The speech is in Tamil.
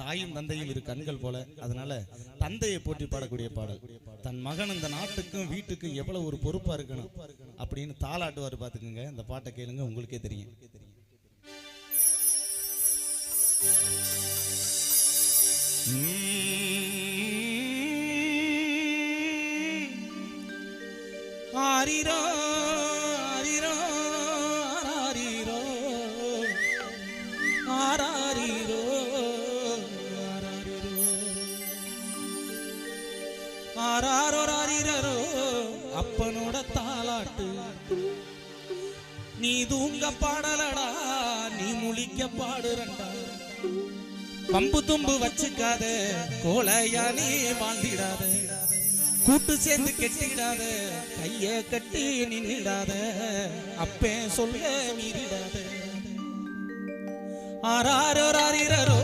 தாயும் தந்தையும் இரு கண்கள் போல. அதனால தந்தையை போற்றி பாடக்கூடிய பாடல். தன் மகன் இந்த நாட்டுக்கும் வீட்டுக்கும் எவ்வளவு ஒரு பொறுப்பா இருக்கணும் அப்படின்னு தாளாட்டுவார் பாத்துக்கோங்க இந்த பாட்டை கேளுங்க உங்களுக்கே தெரியும். ஆரிரோ ஆராரோ அப்பனோட தாலாட்டு நீ தூங்க பாடலடா நீ முழிக்க பாடுறண்டா. பம்பு தும்பு வச்சுக்காத கோலையா நீ வாழ்ந்திடாத. கூட்டு சேர்ந்து கெட்டிடாத கைய கட்டி நின்றுடாத அப்பே சொல்ல மீறிடாத. ஆராரோ ஆரிரோ